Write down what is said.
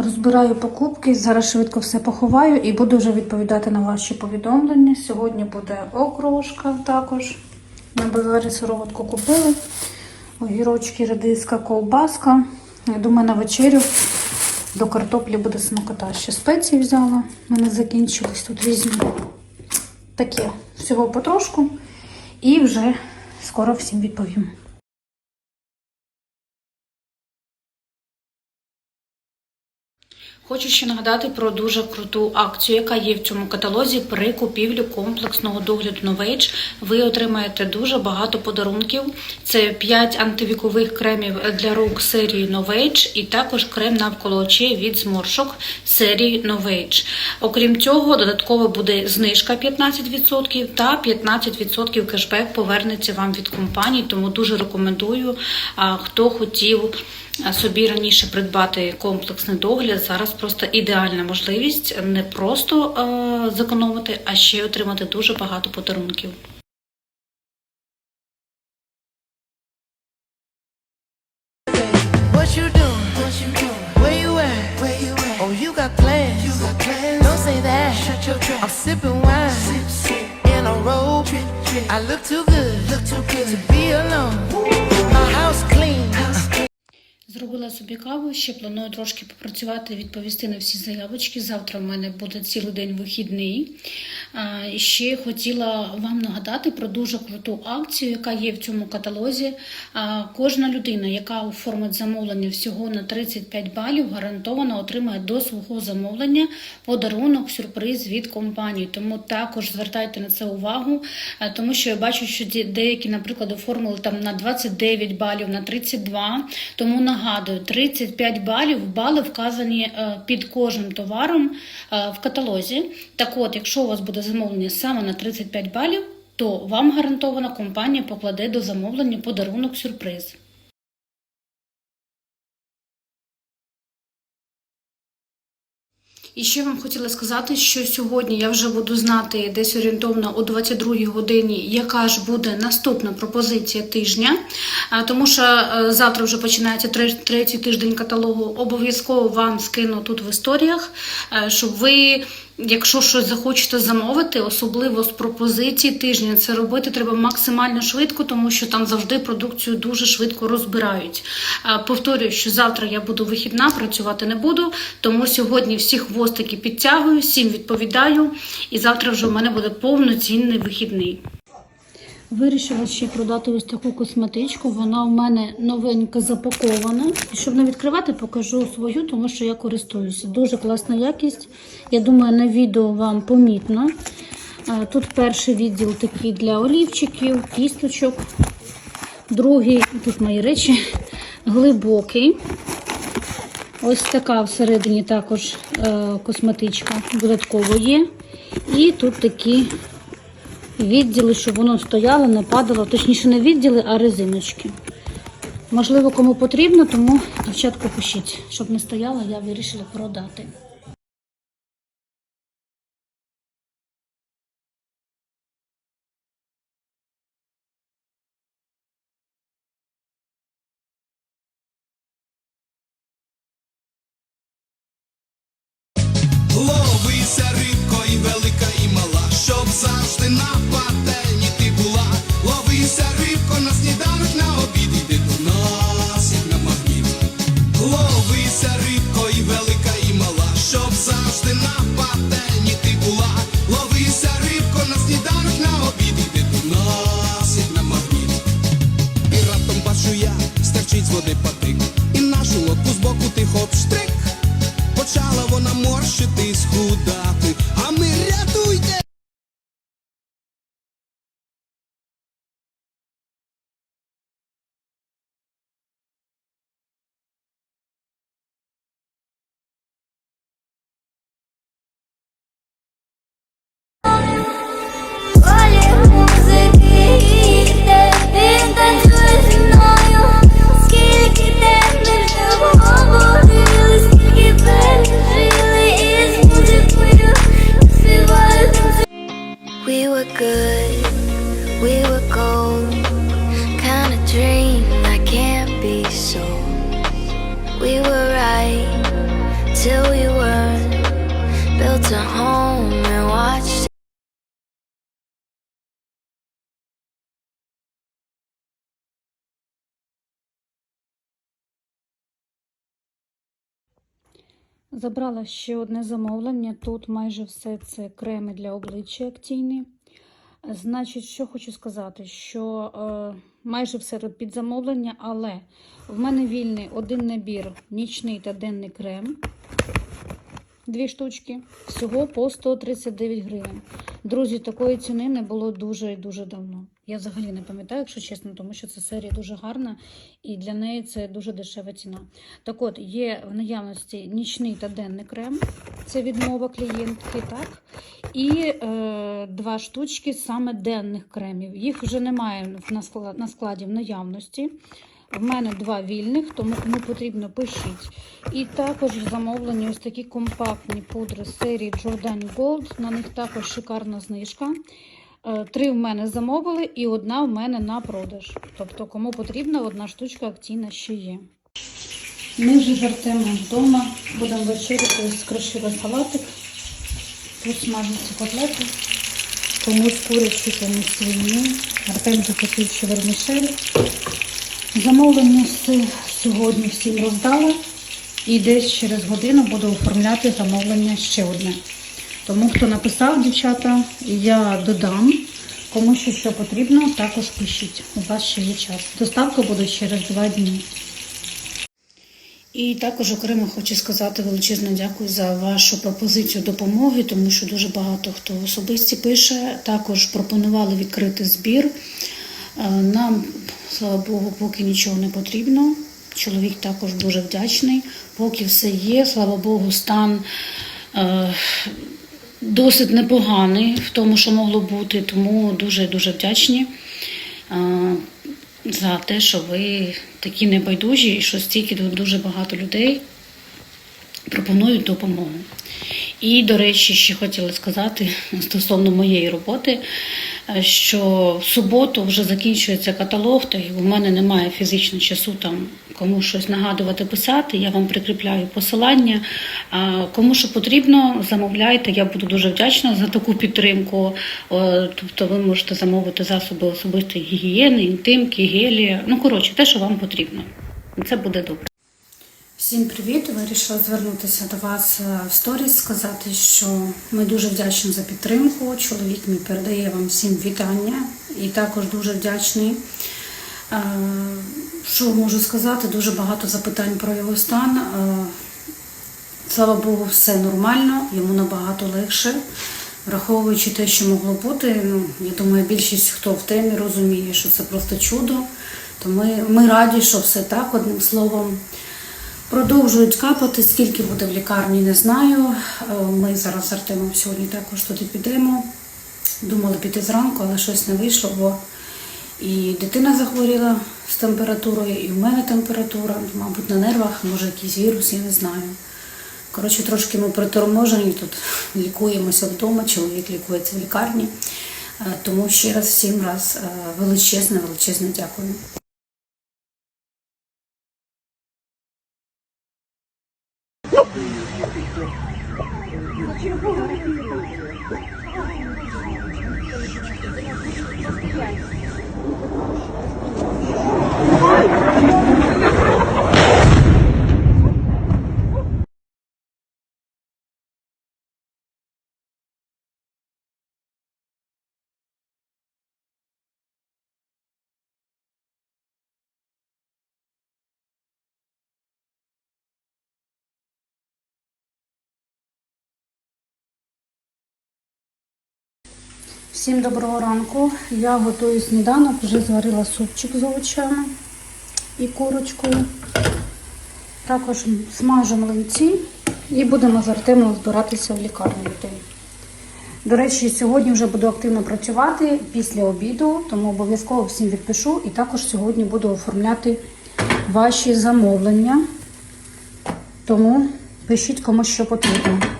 Розбираю покупки, зараз швидко все поховаю і буду вже відповідати на ваші повідомлення. Сьогодні буде окрошка також. На базарі сироватку купили. Огірочки, редиска, ковбаска. Я думаю, на вечерю до картоплі буде смакота. Ще спеції взяла. У мене закінчились тут різні таке всього потрошку. І вже скоро всім відповім. Хочу ще нагадати про дуже круту акцію, яка є в цьому каталозі при купівлі комплексного догляду Novage. Ви отримаєте дуже багато подарунків. Це 5 антивікових кремів для рук серії Novage і також крем навколо очей від зморшок серії Novage. Окрім цього, додатково буде знижка 15% та 15% кешбек повернеться вам від компанії. Тому дуже рекомендую, хто хотів собі раніше придбати комплексний догляд. Зараз просто ідеальна можливість не просто е, зекономити, а ще й отримати дуже багато подарунків. What you doing? Собі каву, ще планую трошки попрацювати, відповісти на всі заявочки. Завтра в мене буде цілий день вихідний. Ще хотіла вам нагадати про дуже круту акцію, яка є в цьому каталозі. Кожна людина, яка оформить замовлення всього на 35 балів, гарантовано отримає до свого замовлення подарунок, сюрприз від компанії. Тому також звертайте на це увагу, тому що я бачу, що деякі, наприклад, оформили там на 29 балів, на 32. Тому нагадую, 35 балів бали вказані е, під кожним товаром е, в каталозі. Так от, якщо у вас буде замовлення саме на 35 балів, то вам гарантовано компанія покладе до замовлення подарунок сюрприз. І ще вам хотіла сказати, що сьогодні я вже буду знати десь орієнтовно о 22 годині, яка ж буде наступна пропозиція тижня. Тому що е, завтра вже починається третій тиждень каталогу. Обов'язково вам скину тут в історіях, е, щоб ви. Якщо щось захочете замовити, особливо з пропозиції тижня, це робити треба максимально швидко, тому що там завжди продукцію дуже швидко розбирають. Повторюю, що завтра я буду вихідна, працювати не буду, тому сьогодні всі хвостики підтягую, всім відповідаю, і завтра вже в мене буде повноцінний вихідний. Вирішила ще продати ось таку косметичку. Вона у мене новенька запакована. І щоб не відкривати, покажу свою, тому що я користуюся. Дуже класна якість. Я думаю, на відео вам помітно. Тут перший відділ такий для олівчиків, кісточок. Другий, тут мої речі, глибокий. Ось така всередині також е, косметичка додатково є. І тут такі відділи, щоб воно стояло, не падало. Точніше, не відділи, а резиночки. Можливо, кому потрібно, тому дівчатку пишіть. Щоб не стояло, я вирішила продати. Морщити, схудати, were good, we were gold. Kind of dream that can't be sold. We were right till we weren't. Built a home and watched. Забрала ще одне замовлення. Тут майже все це креми для обличчя актійні. Значить, що хочу сказати, що е, майже все під замовлення, але в мене вільний один набір нічний та денний крем. Дві штучки. Всього по 139 гривень. Друзі, такої ціни не було дуже і дуже давно. Я взагалі не пам'ятаю, якщо чесно, тому що ця серія дуже гарна і для неї це дуже дешева ціна. Так от, є в наявності нічний та денний крем, це відмова клієнтки, так? І е, два штучки саме денних кремів. Їх вже немає на складі в наявності. В мене два вільних, тому кому потрібно пишіть. І також замовлені ось такі компактні пудри серії Jordan Gold. На них також шикарна знижка. Е, Три в мене замовили і одна в мене на продаж. Тобто, кому потрібна, одна штучка акційна ще є. Ми вже вертаємо вдома, будемо вечеряти, скришили салатик. Тут смажаться котлети. Комусь курячі, комусь свині. Артем захотів ще вермішель. Замовлення сьогодні всім роздала. І десь через годину буду оформляти замовлення ще одне. Тому хто написав, дівчата, я додам. Кому ще що потрібно, також пишіть. У вас ще є час. Доставка буде через два дні. І також окремо хочу сказати величезне дякую за вашу пропозицію допомоги, тому що дуже багато хто особисті пише. Також пропонували відкрити збір. Е, Нам, слава Богу, поки нічого не потрібно. Чоловік також дуже вдячний. Поки все є, слава Богу, стан е, досить непоганий в тому, що могло бути. Тому дуже дуже вдячні за те, що ви такі небайдужі і що стільки дуже багато людей пропонують допомогу. І, до речі, ще хотіла сказати стосовно моєї роботи, е, що в суботу вже закінчується каталог, та у мене немає фізично часу там кому щось нагадувати, писати. Я вам прикріпляю посилання. Кому що потрібно, замовляйте. Я буду дуже вдячна за таку підтримку. Тобто ви можете замовити засоби особистої гігієни, інтимки, гелі. Ну, коротше, те, що вам потрібно. Це буде добре. Всім привіт! Вирішила звернутися до вас е, в сторіс, сказати, що ми дуже вдячні за підтримку. Чоловік мій передає вам всім вітання і також дуже вдячний. Е, Що можу сказати? Дуже багато запитань про його стан. Е, Слава Богу, все нормально, йому набагато легше. Враховуючи те, що могло бути, ну, я думаю, більшість, хто в темі, розуміє, що це просто чудо. То ми, ми раді, що все так, одним словом. Продовжують капати, скільки буде в лікарні, не знаю. Е, Ми зараз з Артемом сьогодні також туди підемо. Думали піти зранку, але щось не вийшло, бо і дитина захворіла з температурою, і в мене температура, мабуть, на нервах, може якийсь вірус, я не знаю. Коротше, трошки ми приторможені, тут лікуємося вдома, чоловік лікується в лікарні. Е, Тому ще раз всім раз е, величезне, величезне дякую. Всім доброго ранку. Я готую сніданок, вже зварила супчик з овочами і курочкою. Також смажу млинці і будемо з Артемом збиратися в лікарню йти. До речі, сьогодні вже буду активно працювати після обіду, тому обов'язково всім відпишу. І також сьогодні буду оформляти ваші замовлення. Тому пишіть кому що потрібно.